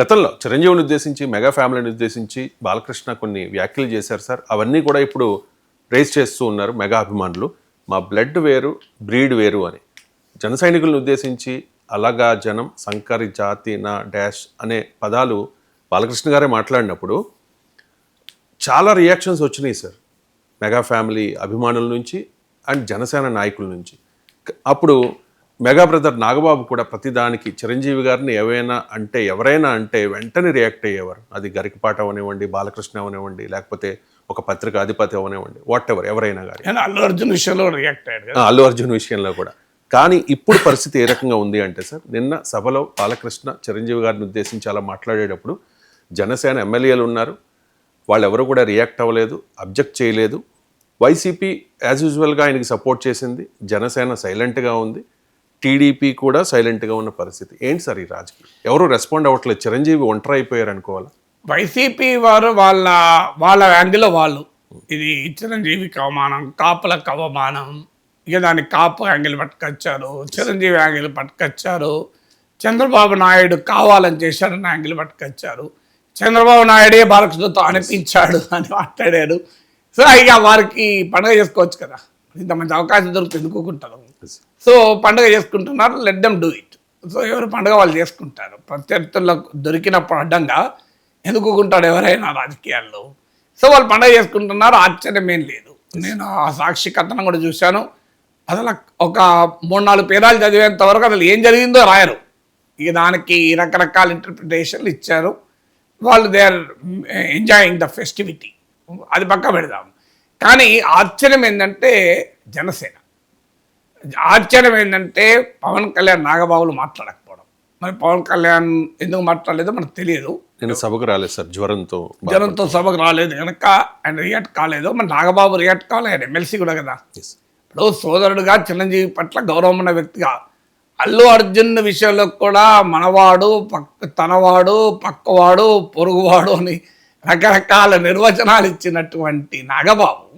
గతంలో చిరంజీవిని ఉద్దేశించి మెగా ఫ్యామిలీని ఉద్దేశించి బాలకృష్ణ కొన్ని వ్యాఖ్యలు చేశారు సార్. అవన్నీ కూడా ఇప్పుడు రేస్ చేస్తూ ఉన్నారు మెగా అభిమానులు. మా బ్లడ్ వేరు బ్రీడ్ వేరు అని. జన సైనికులను ఉద్దేశించి అలాగా జనం సంకరి జాతి నా డాష్ అనే పదాలు బాలకృష్ణ గారే మాట్లాడినప్పుడు చాలా రియాక్షన్స్ వచ్చినాయి సార్. మెగా ఫ్యామిలీ అభిమానుల నుంచి అండ్ జనసేన నాయకుల నుంచి. అప్పుడు మెగా బ్రదర్ నాగబాబు కూడా ప్రతిదానికి చిరంజీవి గారిని ఏవైనా అంటే ఎవరైనా అంటే వెంటనే రియాక్ట్ అయ్యేవారు. అది గరికపాట అవనివ్వండి బాలకృష్ణ అవనివ్వండి లేకపోతే ఒక పత్రిక అధిపతి అవనివ్వండి వాట్ ఎవర్ ఎవరైనా కానీ అల్లు అర్జున్ విషయంలో రియాక్ట్ అయ్యాడు ఆ, అల్లు అర్జున్ విషయంలో కూడా. కానీ ఇప్పుడు పరిస్థితి ఏ రకంగా ఉంది అంటే సార్ నిన్న సభలో బాలకృష్ణ చిరంజీవి గారిని ఉద్దేశించి అలా మాట్లాడేటప్పుడు జనసేన ఎమ్మెల్యేలు ఉన్నారు. వాళ్ళెవరూ కూడా రియాక్ట్ అవ్వలేదు అబ్జెక్ట్ చేయలేదు. వైసీపీ యాజ్ యూజువల్గా ఆయనకి సపోర్ట్ చేసింది. జనసేన సైలెంట్గా ఉంది. టీడీపీ కూడా సైలెంట్గా ఉన్న పరిస్థితి. ఏంటి సార్ ఈ రాజకీయం? ఎవరు రెస్పాండ్ అవ్వట్లేదు? చిరంజీవి ఒంటరి అయిపోయారు అనుకోవాలి వైసీపీ వారు వాళ్ళ వాళ్ళ యాంగిల్లో వాళ్ళు. ఇది చిరంజీవికి అవమానం కాపులకు అవమానం. ఇక దాన్ని కాపు యాంగిల్ పట్టుకొచ్చారు చిరంజీవి యాంగిల్ పట్టుకొచ్చారు చంద్రబాబు నాయుడు కావాలని చేశాడని యాంగిల్ పట్టుకొచ్చారు. చంద్రబాబు నాయుడే బాలకృష్ణతో అనిపించాడు అని మాట్లాడాడు సో ఇక వారికి పండుగ చేసుకోవచ్చు కదా. ఇంత మంచి అవకాశం దొరికితే ఎందుకుంటారు సో పండుగ చేసుకుంటున్నారు let them do it so ఎవరు పండుగ వాళ్ళు చేసుకుంటారు? ప్రత్యర్థులకు దొరికినప్పుడు అడ్డంగా ఎందుకుంటాడు ఎవరైనా రాజకీయాల్లో? సో వాళ్ళు పండుగ చేసుకుంటున్నారు ఆశ్చర్యం ఏం లేదు. నేను ఆ సాక్షి కథనం కూడా చూశాను. అసలు ఒక మూడు నాలుగు పేరాలు చదివేంత వరకు అసలు ఏం జరిగిందో రాయరు. ఇక దానికి రకరకాల ఇంటర్ప్రిటేషన్లు ఇచ్చారు. వాళ్ళు they are enjoying the festivity అది పక్క పెడదాం. కానీ ఆశ్చర్యం ఏంటంటే జనసేన. ఆశ్చర్యం ఏంటంటే పవన్ కళ్యాణ్ నాగబాబులు మాట్లాడకపోవడం. మరి పవన్ కళ్యాణ్ ఎందుకు మాట్లాడలేదో మనకు తెలియదు. నేను సభకు రాలేదు సార్ జ్వరంతో జనంతో సభకు రాలేదు కనుక ఆయన రియాక్ట్ కాలేదు. మరి నాగబాబు రియాక్ట్ కావాలి ఆయన ఎమ్మెల్సీ కూడా కదా. ఇప్పుడు సోదరుడుగా చిరంజీవి పట్ల గౌరవం ఉన్న వ్యక్తిగా అల్లు అర్జున్ విషయంలో కూడా మనవాడు పక్క తనవాడు పక్కవాడు పొరుగువాడు అని రకరకాల నిర్వచనాలు ఇచ్చినటువంటి నాగబాబు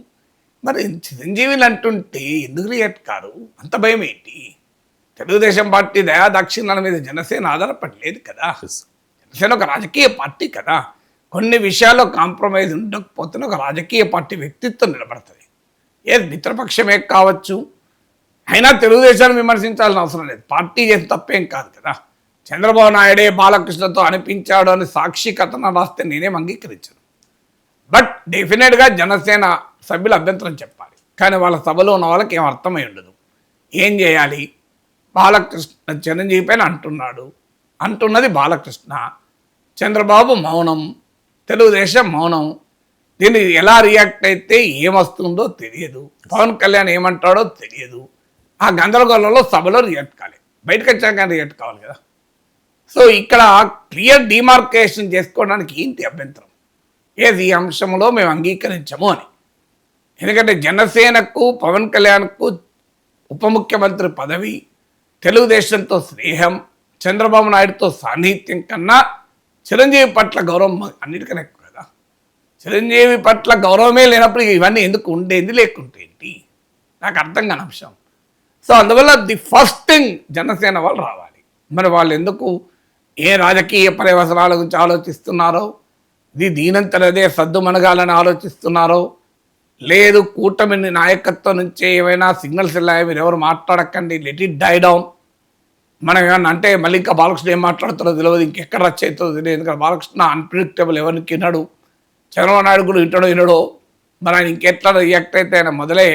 మరి చిరంజీవిని అంటుంటే ఎందుకు రియాక్ట్ కారు? అంత భయం ఏంటి? తెలుగుదేశం పార్టీ దయా దక్షిణాల మీద జనసేన ఆధారపడలేదు కదా. జనసేన ఒక రాజకీయ పార్టీ కదా. కొన్ని విషయాల్లో కాంప్రమైజ్ ఉండకపోతే ఒక రాజకీయ పార్టీ వ్యక్తిత్వం నిలబడుతుంది. ఏ మిత్రపక్షమే కావచ్చు అయినా తెలుగుదేశాన్ని విమర్శించాల్సిన అవసరం లేదు. పార్టీ చేసి తప్పేం కాదు కదా. చంద్రబాబు నాయుడే బాలకృష్ణతో అనిపించాడు అని సాక్షి కథన రాస్తే నేనేం అంగీకరించను. బట్ డెఫినెట్గా జనసేన సభ్యులు అభ్యంతరం చెప్పాలి. కానీ వాళ్ళ సభలో ఉన్న వాళ్ళకి ఏం అర్థమై ఉండదు. ఏం చేయాలి? బాలకృష్ణ చిరంజీవి పైన అంటున్నాడు. అంటున్నది బాలకృష్ణ. చంద్రబాబు మౌనం తెలుగుదేశం మౌనం. దీన్ని ఎలా రియాక్ట్ అయితే ఏమొస్తుందో తెలియదు. పవన్ కళ్యాణ్ ఏమంటాడో తెలియదు. ఆ గందరగోళంలో సభలో రియాక్ట్ కాలేదు బయటకు వచ్చాక రియాక్ట్ కావాలి కదా. సో ఇక్కడ క్లియర్ డిమార్కేషన్ చేసుకోవడానికి ఏంటి అభ్యంతరం? ఏది ఈ అంశంలో మేము అంగీకరించము అని. ఎందుకంటే జనసేనకు పవన్ కళ్యాణ్కు ఉప ముఖ్యమంత్రి పదవి తెలుగుదేశంతో స్నేహం చంద్రబాబు నాయుడుతో సాన్నిహిత్యం కన్నా చిరంజీవి పట్ల గౌరవం అన్నిటికన్నా ఎక్కువ కదా. చిరంజీవి పట్ల గౌరవమే లేనప్పుడు ఇవన్నీ ఎందుకు ఉండేది లేకుంటే ఏంటి? నాకు అర్థం కాని అంశం. సో అందువల్ల ది ఫస్ట్ థింగ్ జనసేన వాళ్ళు రావాలి. మరి వాళ్ళు ఎందుకు ఏ రాజకీయ పర్యవసరాల గురించి ఆలోచిస్తున్నారో ఇది దీనంతరదే సద్దు మనగాలని ఆలోచిస్తున్నారో లేదు కూటమి నాయకత్వం నుంచి ఏమైనా సిగ్నల్స్ వెళ్ళాయి మీరు ఎవరు మాట్లాడకండి లెట్ ఇట్ డై డౌన్. మనం ఏమన్నా అంటే మళ్ళీ ఇంకా బాలకృష్ణ ఏం మాట్లాడుతారో తెలియదు ఇంకెక్కడ రచ్చ తెలియదు ఎందుకంటే బాలకృష్ణ అన్ప్రిడిక్టబుల్ ఎవరికి వినడు. చంద్రబాబు నాయుడు కూడా వింటాడో వినడో మరి ఆయన ఇంకెట్లా రియాక్ట్ అయితే ఆయన మొదలే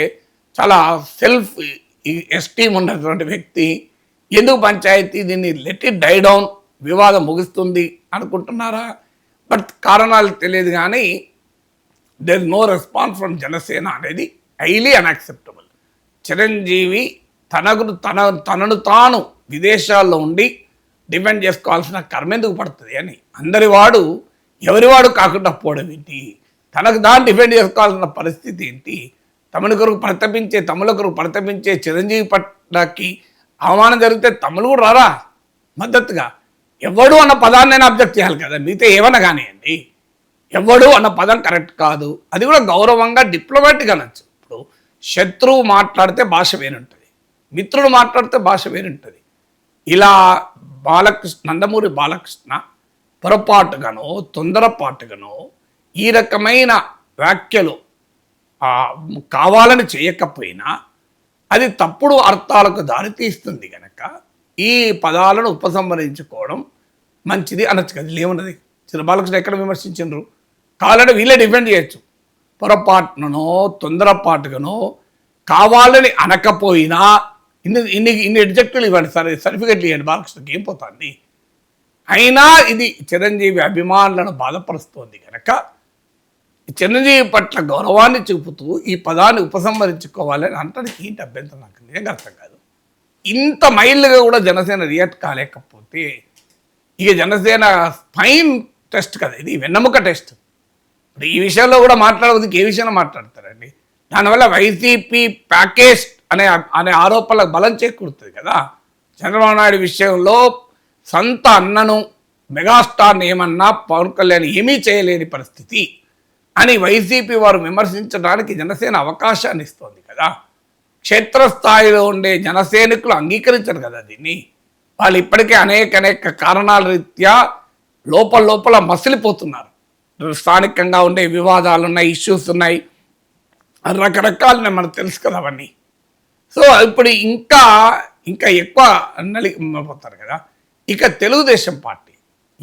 చాలా సెల్ఫ్ ఎస్టీమ్ ఉన్నటువంటి వ్యక్తి. ఎందుకు పంచాయతీ దీన్ని లెట్ ఇట్ డై డౌన్? వివాదం ముగుస్తుంది అనుకుంటున్నారా? బట్ కారణాలు తెలియదు కానీ there no response from Janasena అనేది హైలీ అన్యాక్సెప్టబుల్ చిరంజీవి తనకు తన తనను తాను విదేశాల్లో ఉండి డిపెండ్ చేసుకోవాల్సిన కర్మ ఎందుకు పడుతుంది అని అందరి వాడు ఎవరివాడు కాకుండా పోవడం ఏంటి? తనకు దాన్ని డిపెండ్ చేసుకోవాల్సిన పరిస్థితి ఏంటి? తమిళ కొరకు ప్రతపించే తమిళ కొరకు ప్రతపించే చిరంజీవి పట్లకి అవమానం జరిగితే తమిళ కూడా రారా? మద్దతుగా? ఎవడు అన్న పదాన్ని నేను అబ్జెక్ట్ చేయాలి కదా మిగతా ఏమన్నా కానివ్వండి. ఎవడు అన్న పదం కరెక్ట్ కాదు. అది కూడా గౌరవంగా డిప్లొమాటిక్ అనొచ్చు. ఇప్పుడు శత్రువు మాట్లాడితే భాష వేరుంటుంది. మిత్రుడు మాట్లాడితే భాష వేరుంటుంది. ఇలా బాలకృష్ణ నందమూరి బాలకృష్ణ పొరపాటుగానో తొందరపాటుగానో ఈ రకమైన వ్యాఖ్యలు కావాలని చేయకపోయినా అది తప్పుడు అర్థాలకు దారితీస్తుంది కనుక ఈ పదాలను ఉపసంహరించుకోవడం మంచిది అనొచ్చు కదా చిన్న బాలకృష్ణ ఎక్కడ విమర్శించు కావాలంటే వీళ్ళే డిఫెండ్ చేయొచ్చు. పొరపాటునో తొందరపాటుగానో కావాలని అనకపోయినా ఇన్ని ఇన్ని ఇన్ని ఎడ్జెక్టులు ఇవ్వండి సరే సర్టిఫికెట్లు ఇవ్వండి బాలకృష్ణకి ఏం పోతుంది? అయినా ఇది చిరంజీవి అభిమానులను బాధపరుస్తోంది కనుక చిరంజీవి పట్ల గౌరవాన్ని చూపుతూ ఈ పదాన్ని ఉపసంహరించుకోవాలని అంటానికి ఏంటి అభ్యంతరం నాకు నిజంగా అర్థం కాదు. ఇంత మైల్డ్గా కూడా జనసేన రియాక్ట్ కాలేకపోతే ఇక జనసేన స్పైన్ టెస్ట్ కదా ఇది వెన్నెముక టెస్ట్. ఇప్పుడు ఈ విషయంలో కూడా మాట్లాడవద్దు ఏ విషయంలో మాట్లాడతారండి. దానివల్ల వైసీపీ ప్యాకేజ్ అనే అనే ఆరోపణలకు బలం చేకూరుతుంది కదా. చంద్రబాబు నాయుడు విషయంలో సొంత అన్నను మెగాస్టార్ని ఏమన్నా పవన్ కళ్యాణ్ ఏమీ చేయలేని పరిస్థితి అని వైసీపీ వారు విమర్శించడానికి జనసేన అవకాశాన్ని ఇస్తోంది కదా. క్షేత్రస్థాయిలో ఉండే జనసైనికులు అంగీకరించరు కదా దీన్ని. వాళ్ళు ఇప్పటికే అనేక అనేక కారణాల రీత్యా లోపల లోపల మసిలిపోతున్నారు. స్థానికంగా ఉండే వివాదాలు ఉన్నాయి ఇష్యూస్ ఉన్నాయి. రకరకాలు మనకు తెలుసు కదా అవన్నీ. సో ఇప్పుడు ఇంకా ఇంకా ఎక్కువ నలిగిపోతారు కదా. ఇక తెలుగుదేశం పార్టీ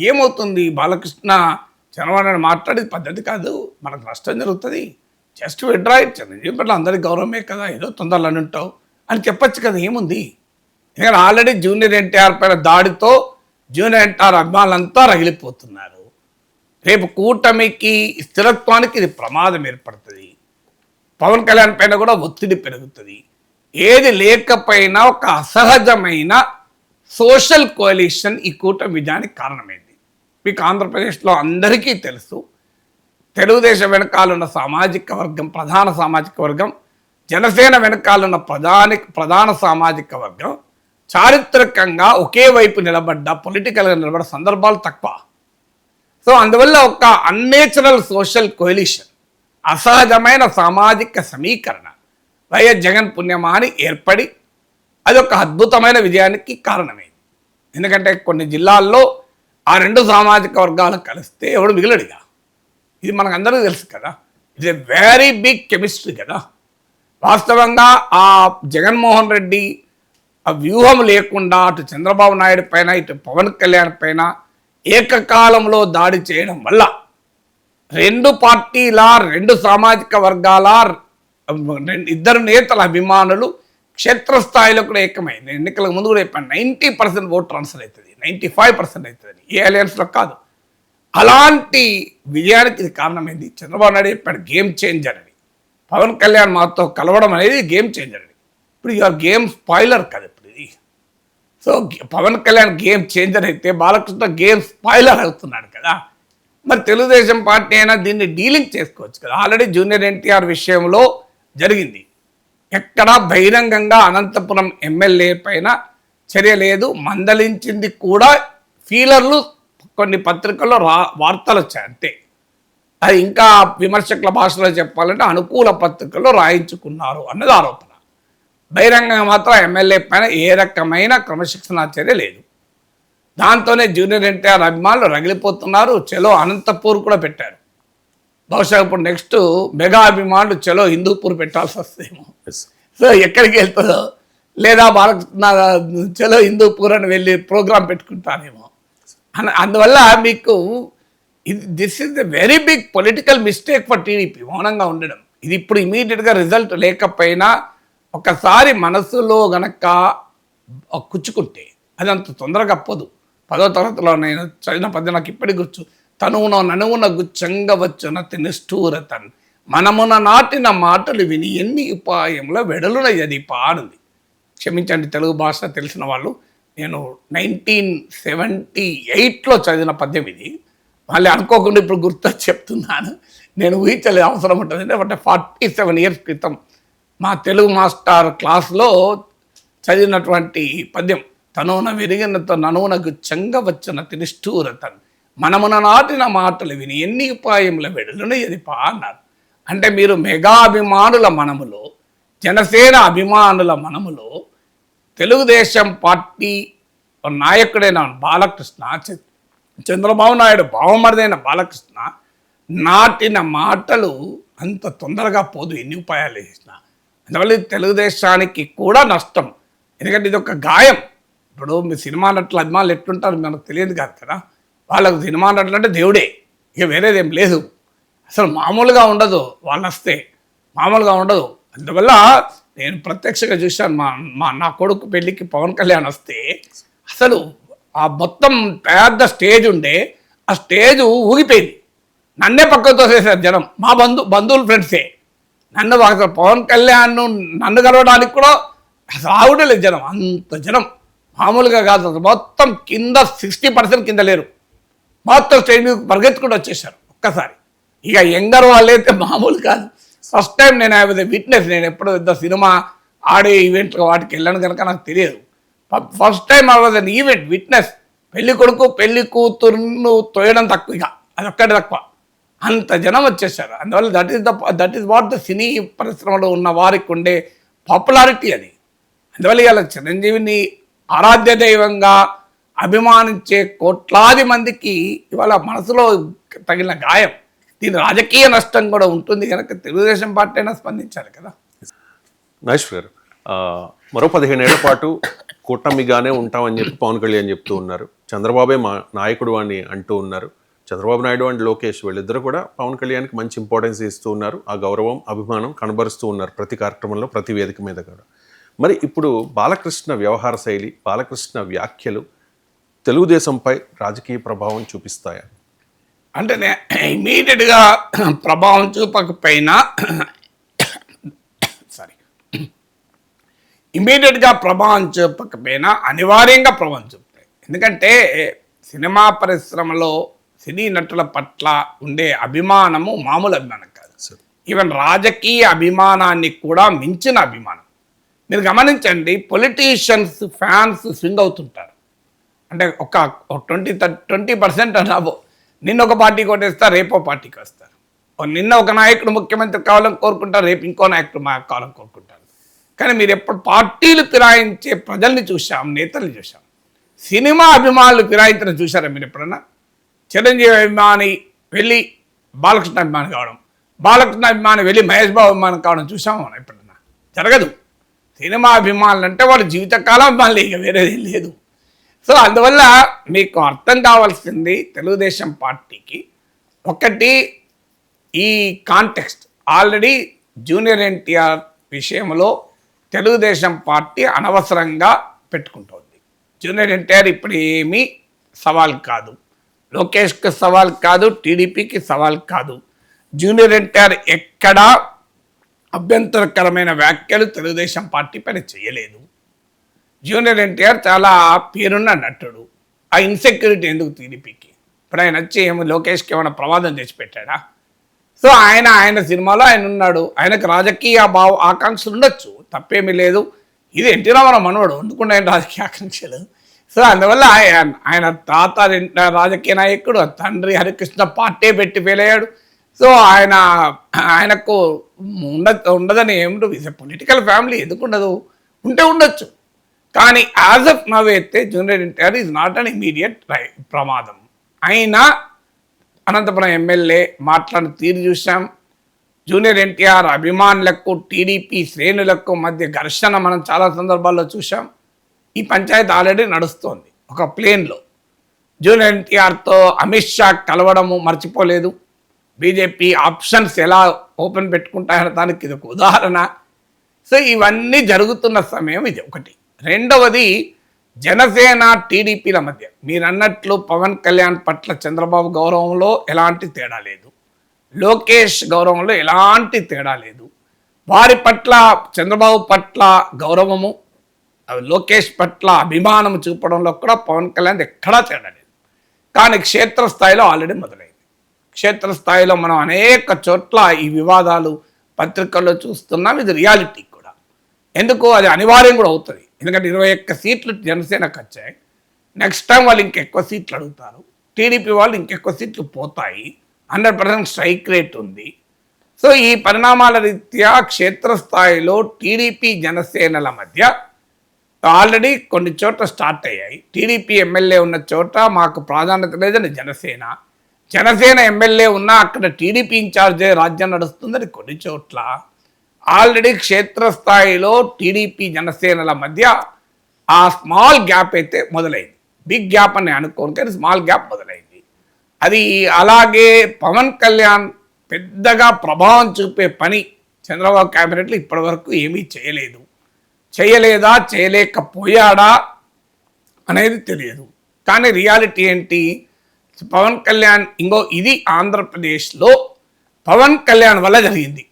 ఏమవుతుంది? బాలకృష్ణ చంద్రబాబు మాట్లాడేది పద్ధతి కాదు. మనకు నష్టం జరుగుతుంది. జస్ట్ విడ్రా చిరంజీవి పట్ల అందరికి గౌరవమే కదా. ఏదో తొందరలో అని ఉంటావు అని చెప్పొచ్చు కదా. ఏముంది? ఇక్కడ ఆల్రెడీ జూనియర్ ఎన్టీఆర్ పైన దాడితో జూనియర్ ఎన్టీఆర్ అభిమానులంతా రగిలిపోతున్నారు. రేపు కూటమికి స్థిరత్వానికి ఇది ప్రమాదం ఏర్పడుతుంది. పవన్ కళ్యాణ్ పైన కూడా ఒత్తిడి పెరుగుతుంది. ఏది లేకపోయినా ఒక అసహజమైన సోషల్ కోలిషన్ ఈ కూటమి విజయానికి కారణమైంది. మీకు ఆంధ్రప్రదేశ్లో అందరికీ తెలుసు. తెలుగుదేశం వెనకాలన్న సామాజిక వర్గం ప్రధాన సామాజిక వర్గం జనసేన వెనకాలన్న ప్రధాని ప్రధాన సామాజిక వర్గం చారిత్రకంగా ఒకే వైపు నిలబడ్డ పొలిటికల్గా నిలబడ్డ సందర్భాలు తక్కువ. సో అందువల్ల ఒక అన్నేచురల్ సోషల్ కోలిషన్ అసహజమైన సామాజిక సమీకరణ వైఎస్ జగన్ పుణ్యమాని ఏర్పడి అది ఒక అద్భుతమైన విజయానికి కారణమైంది. ఎందుకంటే కొన్ని జిల్లాల్లో ఆ రెండు సామాజిక వర్గాలు కలిస్తే ఎవడు మిగిలడిగా ఇది మనకందరికీ తెలుసు కదా. ఇది ఎ వెరీ బిగ్ కెమిస్ట్రీ కదా. వాస్తవంగా ఆ జగన్మోహన్ రెడ్డి ఆ వ్యూహం లేకుండా అటు చంద్రబాబు నాయుడు పైన ఇటు పవన్ కళ్యాణ్ పైన ఏకకాలంలో దాడి చేయడం వల్ల రెండు పార్టీల రెండు సామాజిక వర్గాల రెండు- ఇద్దరు నేతల అభిమానులు క్షేత్రస్థాయిలో కూడా ఏకమైంది ఎన్నికలకు ముందు కూడా చెప్పాను నైంటీ పర్సెంట్ ఓట్ ట్రాన్స్ఫర్ అవుతుంది నైంటీ ఫైవ్ పర్సెంట్ అవుతుంది ఏ అలయన్స్లో కాదు. అలాంటి విజయానికి ఇది కారణమైంది. చంద్రబాబు నాయుడు చెప్పాడు గేమ్ చేంజర్ అని పవన్ కళ్యాణ్ మాతో కలవడం అనేది గేమ్ చేంజర్ అని ఇప్పుడు ఇవాళ గేమ్ స్పాయిలర్ కదా. సో గే- పవన్ కళ్యాణ్ గేమ్ చేంజర్ అయితే బాలకృష్ణ గేమ్ స్పాయిలర్ అవుతున్నాడు కదా. మరి తెలుగుదేశం పార్టీ అయినా దీన్ని డీలింగ్ చేసుకోవచ్చు కదా. ఆల్రెడీ జూనియర్ ఎన్టీఆర్ విషయంలో జరిగింది. ఎక్కడా బహిరంగంగా అనంతపురం ఎమ్మెల్యే పైన చర్య లేదు. మందలించింది కూడా ఫీలర్లు కొన్ని పత్రికల్లో రా వార్తలు వచ్చాయి అంతే. అది ఇంకా విమర్శకుల భాషలో చెప్పాలంటే అనుకూల పత్రికల్లో రాయించుకున్నారు అన్నది ఆరోపణ. బహిరంగంగా మాత్రం ఎమ్మెల్యే పైన ఏ రకమైన క్రమశిక్షణ చర్య లేదు. దాంతోనే జూనియర్ ఎన్టీఆర్ అభిమానులు రగిలిపోతున్నారు. చలో అనంతపూర్ కూడా పెట్టారు. బహుశా ఇప్పుడు నెక్స్ట్ మెగా అభిమానులు చలో హిందూపూర్ పెట్టాల్సి వస్తేమో ఎస్ సో ఎక్కడికి వెళ్తుందో లేదా బాలకృష్ణ చలో హిందూపూర్ అని వెళ్ళి ప్రోగ్రాం పెట్టుకుంటానేమో అన అందువల్ల మీకు ఇది this is the very big political mistake for TDP మౌనంగా ఉండడం. ఇది ఇప్పుడు ఇమీడియట్గా రిజల్ట్ లేకపోయినా ఒకసారి మనసులో గనక కుచ్చుకుంటే అది అంత తొందరగా పోదు పదో తరగతిలో నేను చదివిన పద్యం నాకు ఇప్పటి గుర్తు. తనువున ననువున గుచ్చంగా వచ్చునతి నిష్ఠూరతన్ మనమున నాటిన మాటలు విని ఎన్ని ఉపాయంలో వెడలున అది పాడుంది. క్షమించండి తెలుగు భాష తెలిసిన వాళ్ళు. నేను నైన్టీన్ సెవెంటీ ఎయిట్లో చదివిన పద్యం ఇది. మళ్ళీ అనుకోకుండా ఇప్పుడు గుర్తు చెప్తున్నాను. నేను ఊహించలేదు అవసరం ఉంటుంది. అంటే ఫార్టీ సెవెన్ ఇయర్స్ క్రితం మా తెలుగు మాస్టర్ క్లాస్లో చదివినటువంటి పద్యం తనువున విరిగినతో ననువునకు చెంగ వచ్చిన తినిష్ఠూరతన్ మనమున నాటిన మాటలు విని ఎన్ని ఉపాయముల వెడులను ఎదిపా అన్నారు. అంటే మీరు మెగాభిమానుల మనములో జనసేన అభిమానుల మనములో తెలుగుదేశం పార్టీ నాయకుడైన బాలకృష్ణ చంద్రబాబు నాయుడు బావమరిదైన బాలకృష్ణ నాటిన మాటలు అంత తొందరగా పోదు ఎన్ని ఉపాయాలు చేసిన. అందువల్ల తెలుగుదేశానికి కూడా నష్టం. ఎందుకంటే ఇది ఒక గాయం. ఇప్పుడు మీ సినిమా నటులు అభిమానులు ఎట్లుంటారు మనకు తెలియదు కాదు కదా. వాళ్ళకు సినిమా నటులు అంటే దేవుడే. ఇక వేరేదేం లేదు. అసలు మామూలుగా ఉండదు వాళ్ళు వస్తే. మామూలుగా ఉండదు. అందువల్ల నేను ప్రత్యక్షంగా చూశాను మా మా నా కొడుకు పెళ్ళికి పవన్ కళ్యాణ్ వస్తే అసలు ఆ మొత్తం పెద్ద స్టేజ్ ఉండే ఆ స్టేజ్ ఊగిపోయింది. నన్నే పక్కకు తోసేసారు జనం. మా బంధు బంధువులు ఫ్రెండ్సే. నన్ను అసలు పవన్ కళ్యాణ్ నన్ను కలవడానికి కూడా అసలు లేదు జనం అంత జనం. మామూలుగా కాదు అసలు మొత్తం కింద సిక్స్టీ పర్సెంట్ కింద లేరు. మొత్తం స్టేజ్ మీద పరిగెత్తుకుంటూ వచ్చేసారు ఒక్కసారి. ఇక యంగర్ వాళ్ళైతే మామూలు కాదు. ఫస్ట్ టైం నేను ఐ విట్నెస్ నేను ఎప్పుడు పెద్ద సినిమా ఆడే ఈవెంట్ వాటికి వెళ్ళాను కనుక నాకు తెలియదు. First time I was an event witness పెళ్ళి కొడుకు పెళ్ళి కూతురును తోయడం తక్కువ ఇక. అది ఒక్కటి తక్కువ. అంత జనం వచ్చేసారు. అందువల్ల that is the that is what the సినీ పరిశ్రమలో ఉన్న వారికి ఉండే పాపులారిటీ అది. అందువల్ల ఇలా చిరంజీవిని ఆరాధ్య దైవంగా అభిమానించే కోట్లాది మందికి ఇవాళ మనసులో తగిన గాయం. దీని రాజకీయ నష్టం కూడా ఉంటుంది. కనుక తెలుగుదేశం పార్టీ అయినా స్పందించాలి కదా. మహేష్ గారు మరో పదిహేనేళ్ళ పాటు కూటమిగానే ఉంటామని చెప్పి పవన్ కళ్యాణ్ చెప్తూ ఉన్నారు. చంద్రబాబే మా నాయకుడు అని అంటూ ఉన్నారు. చంద్రబాబు నాయుడు అండ్ లోకేష్ వీళ్ళిద్దరూ కూడా పవన్ కళ్యాణ్కి మంచి ఇంపార్టెన్స్ ఇస్తూ ఉన్నారు. ఆ గౌరవం అభిమానం కనబరుస్తూ ఉన్నారు ప్రతి కార్యక్రమంలో ప్రతి వేదిక మీద కూడా. మరి ఇప్పుడు బాలకృష్ణ వ్యవహార శైలి బాలకృష్ణ వ్యాఖ్యలు తెలుగుదేశంపై రాజకీయ ప్రభావం చూపిస్తాయా? అంటే ఇమీడియట్గా ప్రభావం చూపకపోయినా సారీ ఇమీడియట్గా ప్రభావం చూపకపోయినా అనివార్యంగా ప్రభావం చూపుతాయి. ఎందుకంటే సినిమా పరిశ్రమలో సినీ నటుల పట్ల ఉండే అభిమానము మామూలు అభిమానం కాదు. ఈవెన్ రాజకీయ అభిమానాన్ని కూడా మించిన అభిమానం. మీరు గమనించండి పొలిటీషియన్స్ ఫ్యాన్స్ స్వింగ్ అవుతుంటారు. అంటే ఒక ట్వంటీ ట్వంటీ పర్సెంట్ అన్నాబో నిన్న ఒక పార్టీ కొట్టేస్తారు రేపో పార్టీకి వస్తారు నిన్న ఒక నాయకుడు ముఖ్యమంత్రి కావాలని కోరుకుంటారు రేపు ఇంకో నాయకుడు మా కావాలని కోరుకుంటారు. కానీ మీరు ఎప్పుడు పార్టీలు ఫిరాయించే ప్రజల్ని చూసాం నేతల్ని చూసాం సినిమా అభిమానులు ఫిరాయించడం చూసారా మీరు ఎప్పుడన్నా? చిరంజీవి అభిమాని వెళ్ళి బాలకృష్ణ అభిమాని కావడం బాలకృష్ణ అభిమాని వెళ్ళి మహేష్ బాబు అభిమానం కావడం చూసాము మనం ఎప్పుడన్నా? జరగదు. సినిమా అభిమానులు అంటే వాళ్ళ జీవితకాలం అభిమానులు ఇక వేరేది లేదు. సో అందువల్ల మీకు అర్థం కావాల్సింది తెలుగుదేశం పార్టీకి ఒకటి ఈ కాంటెక్స్ట్. ఆల్రెడీ జూనియర్ ఎన్టీఆర్ విషయంలో తెలుగుదేశం పార్టీ అనవసరంగా పెట్టుకుంటోంది. జూనియర్ ఎన్టీఆర్ ఇప్పుడు ఏమీ సవాల్ కాదు. లోకేష్కి సవాల్ కాదు టీడీపీకి సవాల్ కాదు. జూనియర్ ఎన్టీఆర్ ఎక్కడా అభ్యంతరకరమైన వ్యాఖ్యలు తెలుగుదేశం పార్టీ పైన చేయలేదు. జూనియర్ ఎన్టీఆర్ చాలా పేరున్న నటుడు. ఆ ఇన్సెక్యూరిటీ ఎందుకు టీడీపీకి? ఇప్పుడు ఆయన వచ్చి ఏమో లోకేష్కి ఏమైనా ప్రమాదం తెచ్చిపెట్టాడా సో ఆయన ఆయన సినిమాలో ఆయన ఉన్నాడు. ఆయనకు రాజకీయ భావ ఆకాంక్షలు ఉండొచ్చు. తప్పేమీ లేదు. ఇది ఎన్టీ రామారావు మనవాడు. ఎందుకుండా ఆయన రాజకీయ ఆకాంక్షలు. సో అందువల్ల ఆయన ఆయన తాత రాజకీయ నాయకుడు ఆ తండ్రి హరికృష్ణ పార్టీ పెట్టి ఫెయిల్ అయ్యాడు సో ఆయన ఆయనకు ఉండ ఉండదని ఏమిటో ఇస్ పొలిటికల్ ఫ్యామిలీ ఎందుకు ఉండదు? ఉంటే ఉండొచ్చు. కానీ యాజ్ అఫ్ నవ్ అయితే junior NTR is not an immediate ప్రమాదం. అయినా అనంతపురం ఎమ్మెల్యే మాట్లాడిన తీరు చూసాం జూనియర్ ఎన్టీఆర్ అభిమానులకు టీడీపీ శ్రేణులకు మధ్య ఘర్షణ మనం చాలా సందర్భాల్లో చూసాం ఈ పంచాయత్ ఆల్రెడీ నడుస్తోంది. ఒక ప్లేన్లో. జూన్ ఎన్టీఆర్తో అమిత్ షా కలవడము మర్చిపోలేదు. బీజేపీ ఆప్షన్స్ ఎలా ఓపెన్ పెట్టుకుంటాయనే దానికి ఇది ఒక ఉదాహరణ. సో ఇవన్నీ జరుగుతున్న సమయం ఇది ఒకటి. రెండవది జనసేన టీడీపీల మధ్య. మీరన్నట్లు పవన్ కళ్యాణ్ పట్ల చంద్రబాబు గౌరవంలో ఎలాంటి తేడా లేదు. లోకేష్ గౌరవంలో ఎలాంటి తేడా లేదు. వారి పట్ల చంద్రబాబు పట్ల గౌరవము లోకేష్ పట్ల అభిమానం చూపడంలో కూడా పవన్ కళ్యాణ్ ఎక్కడా తేడా కానీ క్షేత్రస్థాయిలో ఆల్రెడీ మొదలైంది. క్షేత్రస్థాయిలో మనం అనేక చోట్ల ఈ వివాదాలు పత్రికల్లో చూస్తున్నాం. ఇది రియాలిటీ కూడా. ఎందుకు? అది అనివార్యం కూడా అవుతుంది. ఎందుకంటే ఇరవై ఒక్క సీట్లు జనసేనకు వచ్చాయి. నెక్స్ట్ టైం వాళ్ళు ఇంకెక్కువ సీట్లు అడుగుతారు. టీడీపీ వాళ్ళు ఇంకెక్కువ సీట్లు పోతాయి. హండ్రెడ్ పర్సెంట్ స్ట్రైక్ రేట్ ఉంది. సో ఈ పరిణామాల రీత్యా క్షేత్రస్థాయిలో టీడీపీ జనసేనల మధ్య ఆల్రెడీ కొన్ని చోట్ల స్టార్ట్ అయ్యాయి. టీడీపీ ఎమ్మెల్యే ఉన్న చోట మాకు ప్రాధాన్యత లేదని జనసేన. జనసేన ఎమ్మెల్యే ఉన్నా అక్కడ టీడీపీ ఇన్ఛార్జే రాజ్యం నడుస్తుందని కొన్ని చోట్ల. ఆల్రెడీ క్షేత్రస్థాయిలో టీడీపీ జనసేనల మధ్య ఆ స్మాల్ గ్యాప్ అయితే మొదలైంది. బిగ్ గ్యాప్ అని అనుకోను కానీ స్మాల్ గ్యాప్ మొదలైంది. అది అలాగే పవన్ కళ్యాణ్ పెద్దగా ప్రభావం చూపే పని చంద్రబాబు క్యాబినెట్లో ఇప్పటివరకు ఏమీ చేయలేదు. చేయలేదా చేయలేకపోయాడా అనేది తెలియదు. కానీ రియాలిటీ ఏంటి? పవన్ కళ్యాణ్ ఇంకో ఇది ఆంధ్రప్రదేశ్లో పవన్ కళ్యాణ్ వల్ల జరిగింది.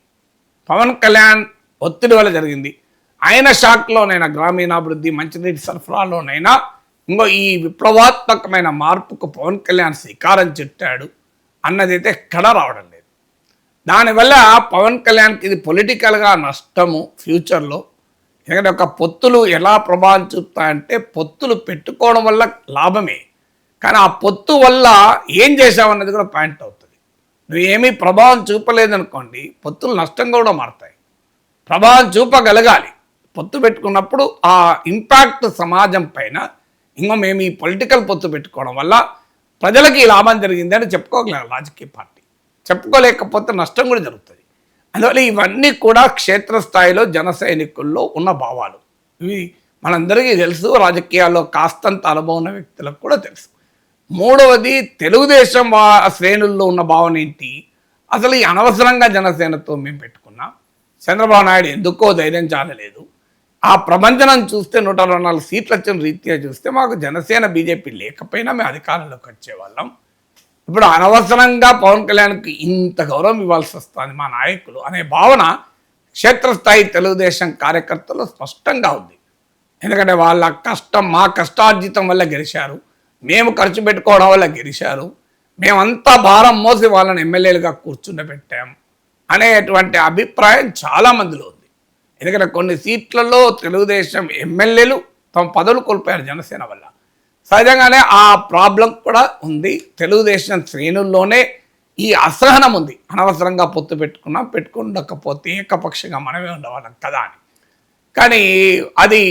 పవన్ కళ్యాణ్ ఒత్తిడి వల్ల జరిగింది. ఆయన షాక్లోనైనా గ్రామీణాభివృద్ధి మంచినీటి సరఫరాలోనైనా ఇంకో ఈ విప్లవాత్మకమైన మార్పుకు పవన్ కళ్యాణ్ శ్రీకారం చుట్టాడు అన్నదైతే ఎక్కడా రావడం లేదు. దానివల్ల పవన్ కళ్యాణ్కి ఇది పొలిటికల్గా నష్టము ఫ్యూచర్లో ఎందుకంటే ఒక పొత్తులు ఎలా ప్రభావం చూపుతాయంటే పొత్తులు పెట్టుకోవడం వల్ల లాభమే. కానీ ఆ పొత్తు వల్ల ఏం చేసావన్నది కూడా పాయింట్ అవుతుంది. నువ్వు ఏమీ ప్రభావం చూపలేదనుకోండి పొత్తులు నష్టంగా కూడా మారతాయి. ప్రభావం చూపగలగాలి. పొత్తు పెట్టుకున్నప్పుడు ఆ ఇంపాక్ట్ సమాజం పైన ఇంకా మేము ఈ పొలిటికల్ పొత్తు పెట్టుకోవడం వల్ల ప్రజలకి లాభం జరిగిందని అని చెప్పుకోగలరు రాజకీయ పార్టీ. చెప్పుకోలేకపోతే నష్టం కూడా జరుగుతుంది. అందువల్ల ఇవన్నీ కూడా క్షేత్రస్థాయిలో జన సైనికుల్లో ఉన్న భావాలు. ఇవి మనందరికీ తెలుసు రాజకీయాల్లో కాస్తంత అనుభవం ఉన్న వ్యక్తులకు కూడా తెలుసు. మూడవది తెలుగుదేశం వా శ్రేణుల్లో ఉన్న భావన ఏంటి? అసలు ఈ అనవసరంగా జనసేనతో మేము పెట్టుకున్నాం చంద్రబాబు నాయుడు ఎందుకో ధైర్యం చాలలేదు. ఆ ప్రపంచనం చూస్తే నూట అరవై నాలుగు సీట్లు వచ్చిన రీత్యా చూస్తే మాకు జనసేన బీజేపీ లేకపోయినా మేము అధికారంలోకి వచ్చేవాళ్ళం. ఇప్పుడు అనవసరంగా పవన్ కళ్యాణ్కి ఇంత గౌరవం ఇవ్వాల్సి వస్తుంది మా నాయకులు అనే భావన క్షేత్రస్థాయి తెలుగుదేశం కార్యకర్తలు స్పష్టంగా ఉంది. ఎందుకంటే వాళ్ళ కష్టం మా కష్టార్జితం వల్ల గెలిచారు. మేము ఖర్చు పెట్టుకోవడం వల్ల గెలిచారు. మేమంతా భారం మోసి వాళ్ళని ఎమ్మెల్యేలుగా కూర్చుండబెట్టాం అనేటువంటి అభిప్రాయం చాలా మందిలో ఉంది. ఎందుకంటే కొన్ని సీట్లలో తెలుగుదేశం ఎమ్మెల్యేలు తమ పదవులు కోల్పోయారు జనసేన వల్ల. సహజంగానే ఆ ప్రాబ్లం కూడా ఉంది. తెలుగుదేశం శ్రేణుల్లోనే ఈ అసహనం ఉంది. అనవసరంగా పొత్తు పెట్టుకున్నా పెట్టుకుండకపోతే ఏకపక్షంగా మనమే ఉండవాళ్ళం కదా అని. కానీ అది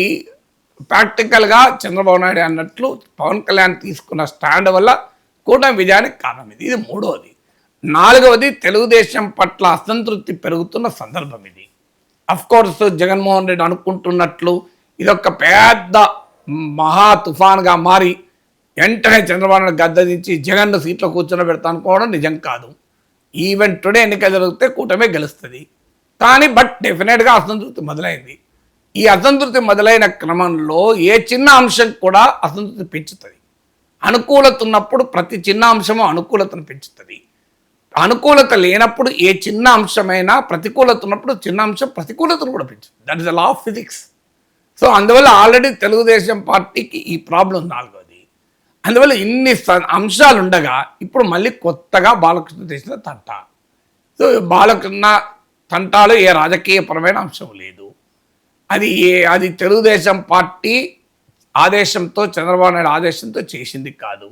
ప్రాక్టికల్గా చంద్రబాబు నాయుడు అన్నట్లు పవన్ కళ్యాణ్ తీసుకున్న స్టాండ్ వల్ల కూటమి విజయానికి కారణం ఇది. ఇది మూడవది నాలుగవది తెలుగుదేశం పట్ల అసంతృప్తి పెరుగుతున్న సందర్భం ఇది. అఫ్కోర్స్ జగన్మోహన్ రెడ్డి అనుకుంటున్నట్లు ఇదొక పెద్ద మహా తుఫాన్గా మారి వెంటనే చంద్రబాబు గద్దదించి జగన్ను సీట్లో కూర్చొని పెడతాను కూడా నిజం కాదు. ఈవెన్ టుడే ఎన్నిక జరిగితే కూటమే గెలుస్తుంది. కానీ బట్ డెఫినెట్గా అసంతృప్తి మొదలైంది. ఈ అసంతృప్తి మొదలైన క్రమంలో ఏ చిన్న అంశం కూడా అసంతృప్తి పెంచుతుంది. అనుకూలత ఉన్నప్పుడు ప్రతి చిన్న అంశము అనుకూలతను పెంచుతుంది. అనుకూలత లేనప్పుడు ఏ చిన్న అంశమైనా ప్రతికూలత ఉన్నప్పుడు చిన్న అంశం ప్రతికూలతను కూడా పెంచుతుంది. That is the law of physics so అందువల్ల ఆల్రెడీ తెలుగుదేశం పార్టీకి ఈ ప్రాబ్లం నాలుగోది. అందువల్ల ఇన్ని స- అంశాలు ఉండగా ఇప్పుడు మళ్ళీ కొత్తగా బాలకృష్ణ చేసిన తంట. సో బాలకృష్ణ తంటాలో ఏ రాజకీయపరమైన అంశం లేదు. అది ఏ అది తెలుగుదేశం పార్టీ ఆదేశంతో చంద్రబాబు నాయుడు ఆదేశంతో చేసింది కాదు.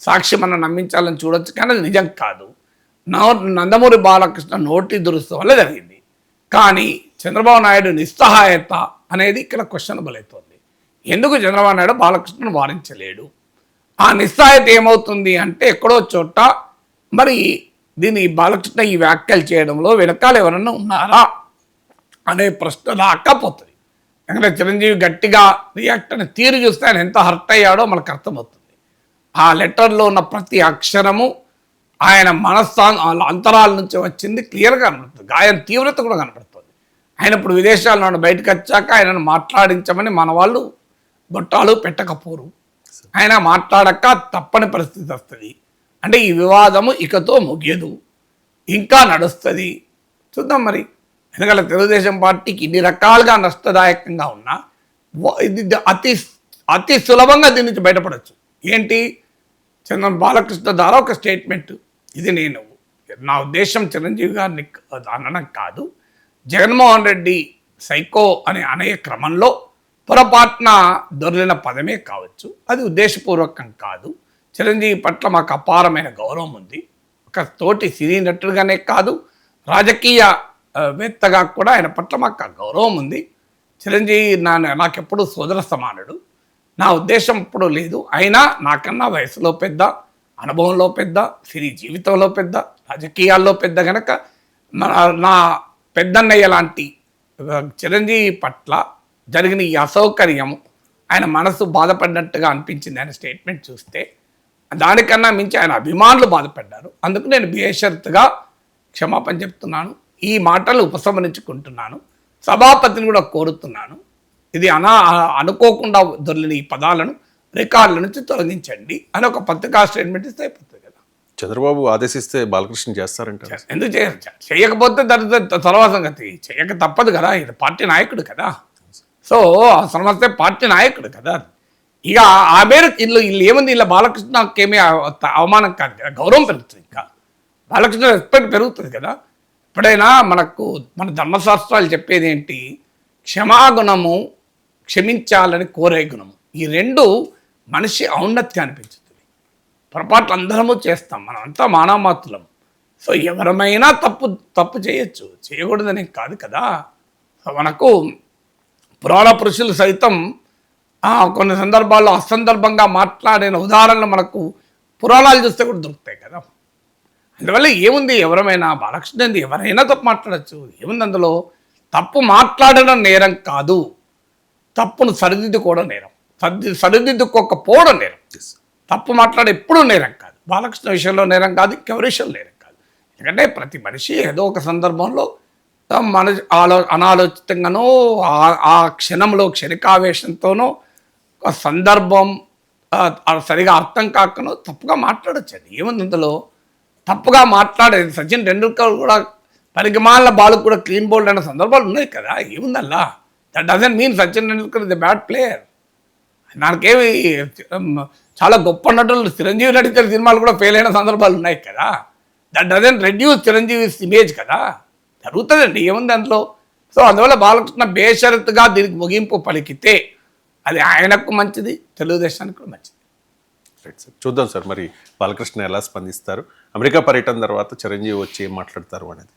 సాక్షి మనం నమ్మించాలని చూడొచ్చు కానీ అది నిజం కాదు. నందమూరి బాలకృష్ణ నోటి దురుస్తు వల్ల జరిగింది. కానీ చంద్రబాబు నాయుడు నిస్సహాయత అనేది ఇక్కడ క్వశ్చన్ బలైతోంది. ఎందుకు చంద్రబాబు నాయుడు బాలకృష్ణను వారించలేడు? ఆ నిస్సహాయత ఏమవుతుంది అంటే ఎక్కడో చోట మరి దీన్ని బాలకృష్ణ ఈ వ్యాఖ్యలు చేయడంలో వెనకాల ఎవరన్నా ఉన్నారా అనే ప్రశ్న దాకా పోతుంది. ఎందుకంటే చిరంజీవి గట్టిగా రియాక్ట్ అని తీరు చూస్తే ఆయన ఎంత హర్ట్ అయ్యాడో మనకు అర్థమవుతుంది. ఆ లెటర్లో ఉన్న ప్రతి అక్షరము ఆయన మనస్థా వాళ్ళ అంతరాల నుంచి వచ్చింది. క్లియర్గా కనబడుతుంది. గాయం తీవ్రత కూడా కనబడుతుంది. ఆయన ఇప్పుడు విదేశాల నుండి బయటకు వచ్చాక ఆయనను మాట్లాడించమని మన వాళ్ళు గొట్టాలు పెట్టకపోరు. ఆయన మాట్లాడక తప్పని పరిస్థితి వస్తుంది. అంటే ఈ వివాదము ఇకతో ముగియదు. ఇంకా నడుస్తుంది. చూద్దాం మరి. ఎందుకంటే తెలుగుదేశం పార్టీకి ఇన్ని రకాలుగా నష్టదాయకంగా ఉన్నా ఇది అతి అతి సులభంగా దీని నుంచి బయటపడవచ్చు ఏంటి? చంద్ర బాలకృష్ణ ద్వారా ఒక స్టేట్మెంట్. ఇది నేను నా ఉద్దేశం చిరంజీవి గారిని అనడం కాదు. జగన్మోహన్ రెడ్డి సైకో అని అనే క్రమంలో పొరపాటున దొరిలిన పదమే కావచ్చు. అది ఉద్దేశపూర్వకం కాదు. చిరంజీవి పట్ల మాకు అపారమైన గౌరవం ఉంది. ఒక తోటి సినీ నటుడుగానే కాదు రాజకీయ వేత్తగా కూడా ఆయన పట్ల మాకు గౌరవం ఉంది. చిరంజీవి నా నాకెప్పుడు సోదర సమానుడు. నా ఉద్దేశం ఇప్పుడు లేదు. అయినా నాకన్నా వయసులో పెద్ద అనుభవంలో పెద్ద సినీ జీవితంలో పెద్ద రాజకీయాల్లో పెద్ద గనక నా పెద్దన్నయ్య లాంటి చిరంజీవి పట్ల జరిగిన ఈ అసౌకర్యం ఆయన మనసు బాధపడినట్టుగా అనిపించింది. ఆయన స్టేట్మెంట్ చూస్తే దానికన్నా మించి ఆయన అభిమానులు బాధపడ్డారు. అందుకు నేను బేషరతుగా క్షమాపణ చెప్తున్నాను. ఈ మాటలు ఉపసంహరించుకుంటున్నాను. సభాపతిని కూడా కోరుతున్నాను. ఇది అనా అనుకోకుండా దొరికిన ఈ పదాలను రికార్డుల నుంచి తొలగించండి అని ఒక పత్రికా స్టేట్మెంట్ ఇస్తే అయిపోతుంది. చంద్రబాబు ఆదేశిస్తే బాలకృష్ణ చేస్తారంట ఎందుకు చేయరు చేయకపోతే తర్వాత తర్వాత సంగతి. చేయక తప్పదు కదా ఇది పార్టీ నాయకుడు కదా. సో అవసరం వస్తే పార్టీ నాయకుడు కదా. ఇక ఆ మేరకు ఇల్లు ఇల్లు ఏముంది? ఇలా బాలకృష్ణకేమీ అవ- అవమానం కాదు కదా గౌరవం పెరుగుతుంది ఇంకా. బాలకృష్ణ రెస్పెక్ట్ పెరుగుతుంది కదా. ఎప్పుడైనా మనకు మన ధర్మశాస్త్రాలు చెప్పేది ఏంటి? క్షమాగుణము క్షమించాలని కోరే గుణము. ఈ రెండు మనిషి ఔన్నత్యాన్ని పెంచుతుంది పొరపాట్లు అందరము చేస్తాం. మనం అంతా మానవమాతులం సో ఎవరమైనా తప్పు తప్పు చేయొచ్చు. చేయకూడదని కాదు కదా. సో మనకు పురాణ పురుషులు సైతం కొన్ని సందర్భాల్లో అసందర్భంగా మాట్లాడిన ఉదాహరణలు మనకు పురాణాలు చూస్తే కూడా దొరుకుతాయి కదా. అందువల్ల ఏముంది? ఎవరమైనా బాలకృష్ణ ఎవరైనా తప్పు మాట్లాడచ్చు. ఏముంది అందులో? తప్పు మాట్లాడడం నేరం కాదు. తప్పును సరిదిద్దుకోవడం నేరం. సర్ది సరిదిద్దుకోకపోవడం నేరం. తప్పు మాట్లాడే ఎప్పుడూ నేరం కాదు. బాలకృష్ణ విషయంలో నేరం కాదు ఇంకెవరి విషయంలో నేరం కాదు. ఎందుకంటే ప్రతి మనిషి ఏదో ఒక సందర్భంలో మన ఆలో అనాలోచితంగానో ఆ- క్షణంలో క్షణికావేశంతోనో ఒక సందర్భం సరిగా అర్థం కాకనో తప్పుగా మాట్లాడొచ్చండి ఏముంది అందులో తప్పుగా మాట్లాడేది సచిన్ టెండూల్కర్ కూడా పరిగమాల బాలకు కూడా క్లీన్ బౌల్డ్ అనే సందర్భాలు ఉన్నాయి కదా ఏముందల్లా? That doesn't mean Sachin Tendulkar is the bad player నాకేమి చాలా గొప్ప నటులు. చిరంజీవి నటించిన సినిమాలు కూడా ఫెయిల్ అయిన సందర్భాలు ఉన్నాయి కదా. That doesn't reduce Chiranjeevi image కదా. జరుగుతుందండి ఏముంది అందులో? సో అందువల్ల బాలకృష్ణ బేషరతుగా దీనికి ముగింపు పలికితే అది ఆయనకు మంచిది తెలుగుదేశానికి కూడా మంచిది. రైట్ సార్ చూద్దాం సార్ మరి బాలకృష్ణ ఎలా స్పందిస్తారు? అమెరికా పర్యటన తర్వాత చిరంజీవి వచ్చి ఏం మాట్లాడతారు అనేది.